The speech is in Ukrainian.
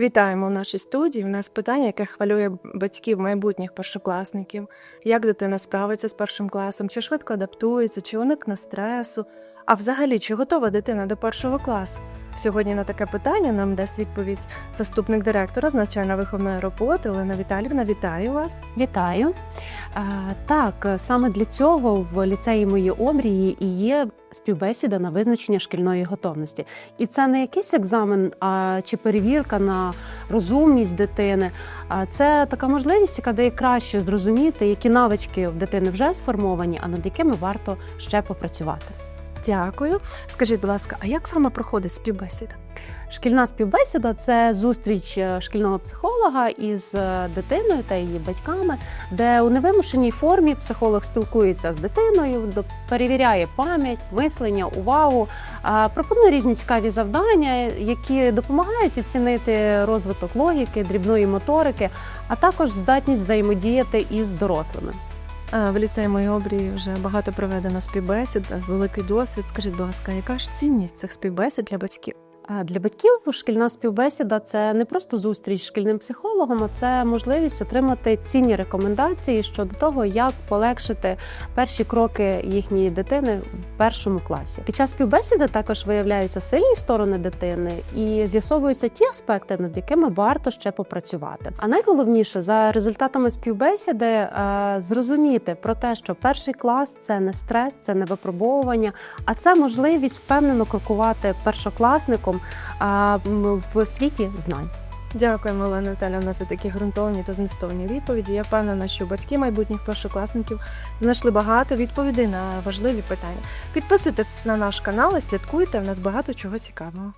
Вітаємо в нашій студії. У нас питання, яке хвилює батьків майбутніх першокласників. Як дитина справиться з першим класом, чи швидко адаптується, чи уникне стресу? А взагалі, чи готова дитина до першого класу? Сьогодні на таке питання нам дасть відповідь заступник директора з навчально-виховної роботи Олена Віталівна. Вітаю вас! Вітаю. Так, саме для цього в ліцеї мої обрії і є співбесіда на визначення шкільної готовності. І це не якийсь екзамен а, чи перевірка на розумність дитини. А це така можливість, яка дає краще зрозуміти, які навички в дитини вже сформовані, а над якими варто ще попрацювати. Дякую. Скажіть, будь ласка, а як саме проходить співбесіда? Шкільна співбесіда це зустріч е, шкільного психолога із е, дитиною та її батьками, де у невимушеній формі психолог спілкується з дитиною, перевіряє пам'ять, мислення, увагу, пропонує різні цікаві завдання, які допомагають оцінити розвиток логіки, дрібної моторики, а також здатність взаємодіяти із дорослими. Е, В ліцеї моєї обрії вже багато проведено співбесід, е, великий досвід. Скажіть, будь ласка, яка ж цінність цих співбесід для батьків? Для батьків шкільна співбесіда це не просто зустріч з шкільним психологом, а це можливість отримати цінні рекомендації щодо того, як полегшити перші кроки їхньої дитини в першому класі. Під час співбесіди також виявляються сильні сторони дитини і з'ясовуються ті аспекти, над якими варто ще попрацювати. А найголовніше за результатами співбесіди е, зрозуміти про те, що перший клас це не стрес, це не випробовування, а це можливість впевнено крокувати першокласником а, в світі знань. Дякуємо, Олена Віталіївна, за такі ґрунтовні та змістовні відповіді. Я впевнена, що батьки майбутніх першокласників знайшли багато відповідей на важливі питання. Підписуйтесь на наш канал і слідкуйте. У нас багато чого цікавого.